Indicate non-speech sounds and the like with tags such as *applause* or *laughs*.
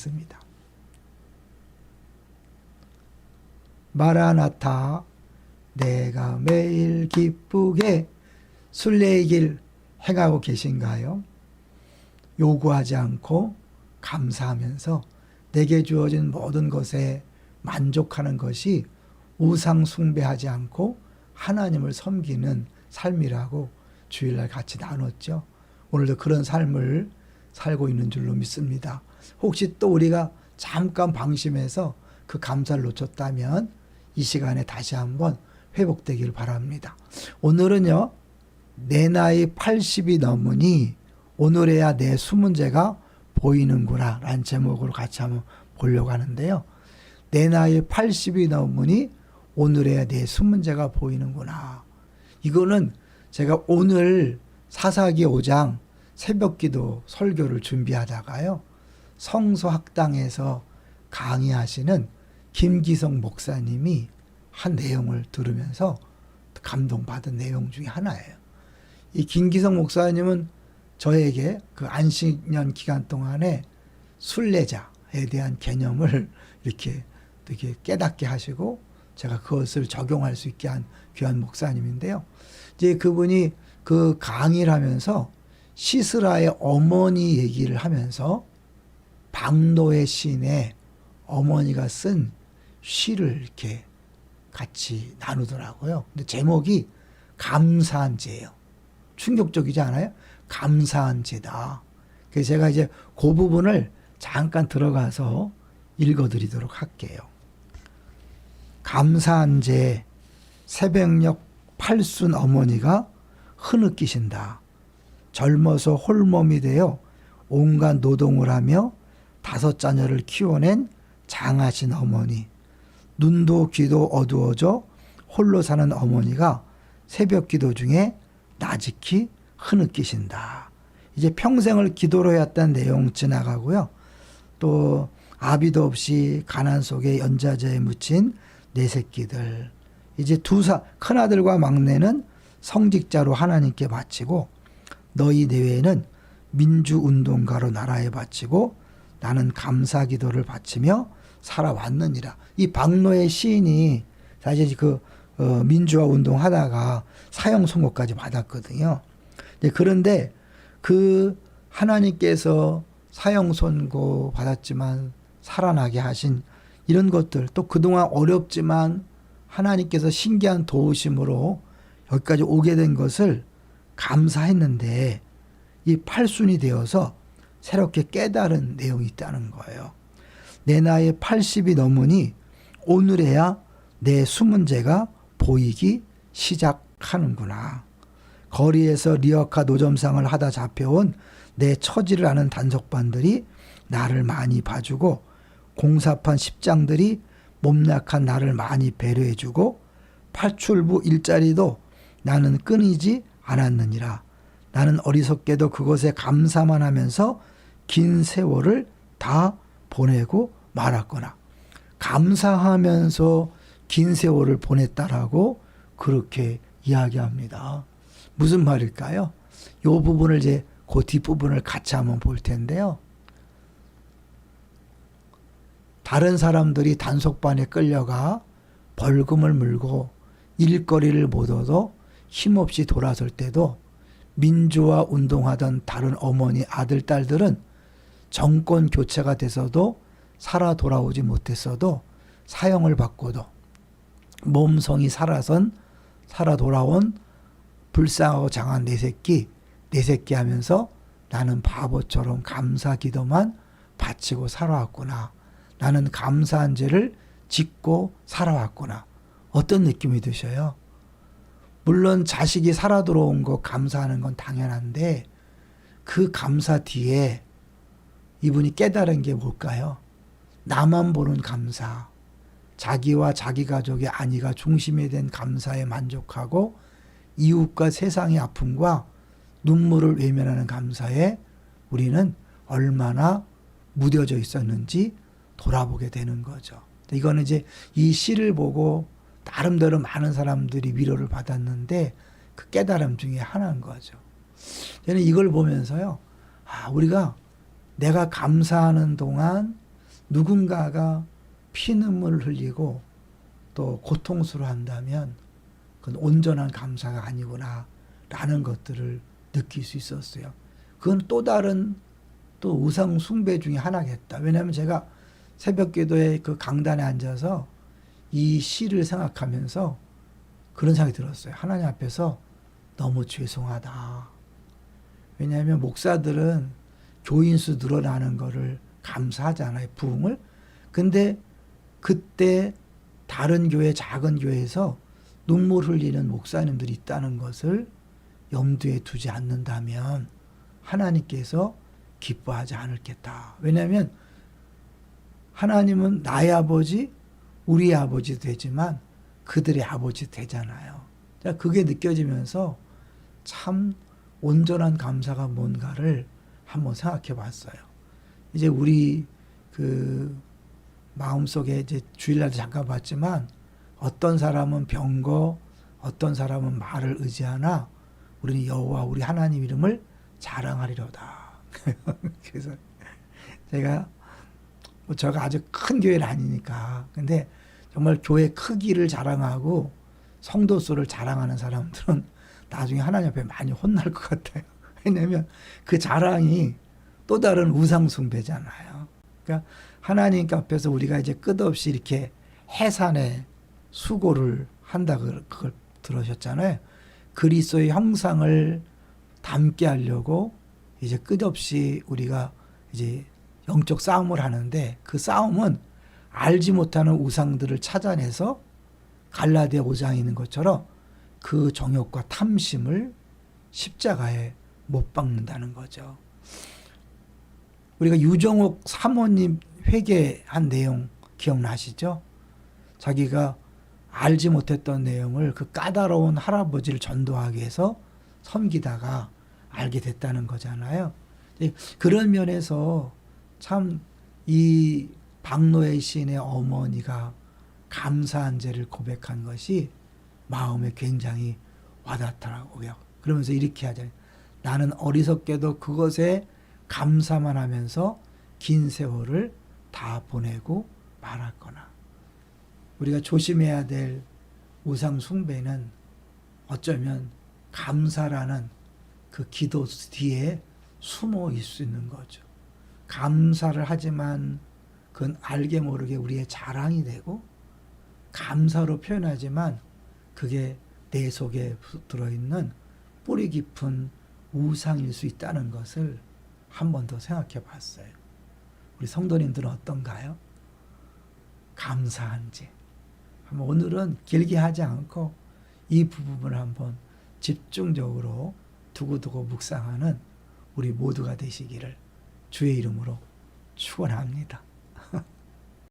읽겠습니다. 마라나타 내가 매일 기쁘게 순례의 길 행하고 계신가요? 요구하지 않고 감사하면서 내게 주어진 모든 것에 만족하는 것이 우상 숭배하지 않고 하나님을 섬기는 삶이라고 주일날 같이 나눴죠. 오늘도 그런 삶을 살고 있는 줄로 믿습니다. 혹시 또 우리가 잠깐 방심해서 그 감사를 놓쳤다면 이 시간에 다시 한번 회복되길 바랍니다. 오늘은요, 내 나이 80이 넘으니 오늘에야 내 수문제가 보이는구나 라는 제목으로 같이 한번 보려고 하는데요. 내 나이 80이 넘으니 오늘에야 내 수문제가 보이는구나. 이거는 제가 오늘 사사기 5장 새벽 기도 설교를 준비하다가요. 성서학당에서 강의하시는 김기성 목사님이 한 내용을 들으면서 감동받은 내용 중에 하나예요. 이 김기성 목사님은 저에게 그 안식년 기간 동안에 순례자에 대한 개념을 *laughs* 이렇게 되게 깨닫게 하시고 제가 그것을 적용할 수 있게 한 귀한 목사님인데요. 이제 그분이 그 강의를 하면서 시스라의 어머니 얘기를 하면서 박노의 시인의 어머니가 쓴 시를 이렇게 같이 나누더라고요. 근데 제목이 감사한 제예요. 충격적이지 않아요? 감사한 제다. 그래서 제가 이제 그 부분을 잠깐 들어가서 읽어드리도록 할게요. 감사한 제 새벽녘 팔순 어머니가 흐느끼신다. 젊어서 홀몸이 되어 온갖 노동을 하며 다섯 자녀를 키워낸 장하신 어머니. 눈도 귀도 어두워져 홀로 사는 어머니가 새벽 기도 중에 나직히 흐느끼신다. 이제 평생을 기도로 해왔다는 내용 지나가고요. 또 아비도 없이 가난 속에 연자자에 묻힌 네 새끼들. 이제 두 사, 큰아들과 막내는 성직자로 하나님께 바치고 너희 내외에는 민주운동가로 나라에 바치고 나는 감사 기도를 바치며 살아왔느니라. 이 박노의 시인이 사실 그 어, 민주화 운동 하다가 사형 선고까지 받았거든요. 네, 그런데 그 하나님께서 사형 선고 받았지만 살아나게 하신 이런 것들 또 그동안 어렵지만 하나님께서 신기한 도우심으로 여기까지 오게 된 것을 감사했는데 이 팔순이 되어서 새롭게 깨달은 내용이 있다는 거예요. 내 나이 80이 넘으니 오늘에야 내 수문제가 보이기 시작하는구나. 거리에서 리어카 노점상을 하다 잡혀온 내 처지를 아는 단속반들이 나를 많이 봐주고 공사판 십장들이 몸약한 나를 많이 배려해주고 팔출부 일자리도 나는 끊이지 않았느니라. 나는 어리석게도 그것에 감사만 하면서 긴 세월을 다 보내고 말았거나 감사하면서 긴 세월을 보냈다라고 그렇게 이야기합니다. 무슨 말일까요? 이 부분을 이제 그 뒷부분을 같이 한번 볼 텐데요. 다른 사람들이 단속반에 끌려가 벌금을 물고 일거리를 못 얻어 힘없이 돌아설 때도 민주화 운동하던 다른 어머니 아들 딸들은 정권 교체가 돼서도 살아 돌아오지 못했어도 사형을 받고도 몸성이 살아선 살아 돌아온 불쌍하고 장한 내 새끼 내 새끼 하면서 나는 바보처럼 감사 기도만 바치고 살아왔구나. 나는 감사한 죄를 짓고 살아왔구나. 어떤 느낌이 드셔요? 물론 자식이 살아 들어온 거 감사하는 건 당연한데 그 감사 뒤에 이분이 깨달은 게 뭘까요? 나만 보는 감사. 자기와 자기 가족의 안위가 중심이 된 감사에 만족하고 이웃과 세상의 아픔과 눈물을 외면하는 감사에 우리는 얼마나 무뎌져 있었는지 돌아보게 되는 거죠. 이거는 이제 이 시를 보고 나름대로 많은 사람들이 위로를 받았는데 그 깨달음 중에 하나인 거죠. 저는 이걸 보면서요. 아, 우리가 내가 감사하는 동안 누군가가 피눈물을 흘리고 또 고통스러워 한다면 그건 온전한 감사가 아니구나 라는 것들을 느낄 수 있었어요. 그건 또 다른 또 우상 숭배 중에 하나겠다. 왜냐하면 제가 새벽 기도에 그 강단에 앉아서 이 시를 생각하면서 그런 생각이 들었어요. 하나님 앞에서 너무 죄송하다. 왜냐하면 목사들은 교인수 늘어나는 거를 감사하잖아요. 부흥을. 근데 그때 다른 교회, 작은 교회에서 눈물 흘리는 목사님들이 있다는 것을 염두에 두지 않는다면 하나님께서 기뻐하지 않을겠다. 왜냐하면 하나님은 나의 아버지, 우리의 아버지 되지만 그들의 아버지 되잖아요. 자, 그게 느껴지면서 참 온전한 감사가 뭔가를 한번 생각해 봤어요. 이제 우리 그 마음속에 이제 주일날도 잠깐 봤지만 어떤 사람은 병거, 어떤 사람은 말을 의지하나 우리는 여호와 우리 하나님 이름을 자랑하리로다. *laughs* 그래서 제가 뭐 제가 아주 큰 교회는 아니니까 근데 정말 교회 크기를 자랑하고 성도 수를 자랑하는 사람들은 나중에 하나님 앞에 많이 혼날 것 같아요. 왜냐하면 그 자랑이 또 다른 우상 숭배잖아요. 그러니까 하나님 앞에서 우리가 이제 끝없이 이렇게 해산의 수고를 한다 그- 그걸 들으셨잖아요. 그리스도의 형상을 담게 하려고 이제 끝없이 우리가 이제 영적 싸움을 하는데 그 싸움은 알지 못하는 우상들을 찾아내서 갈라디아 5장에 있는 것처럼 그 정욕과 탐심을 십자가에 못 박는다는 거죠. 우리가 유정옥 사모님 회개한 내용 기억나시죠? 자기가 알지 못했던 내용을 그 까다로운 할아버지를 전도하기 위해서 섬기다가 알게 됐다는 거잖아요. 예, 그런 면에서 참 이 박노의 시인의 어머니가 감사한 죄를 고백한 것이 마음에 굉장히 와닿더라고요. 그러면서 이렇게 하잖아요. 나는 어리석게도 그것에 감사만 하면서 긴 세월을 다 보내고 말았거나. 우리가 조심해야 될 우상 숭배는 어쩌면 감사라는 그 기도 뒤에 숨어 있을 수 있는 거죠. 감사를 하지만 그건 알게 모르게 우리의 자랑이 되고 감사로 표현하지만 그게 내 속에 들어있는 뿌리 깊은 우상일 수 있다는 것을 한 번 더 생각해 봤어요. 우리 성도님들은 어떤가요? 감사한지. 한번 오늘은 길게 하지 않고 이 부분을 한번 집중적으로 두고두고 묵상하는 우리 모두가 되시기를 주의 이름으로 축원합니다.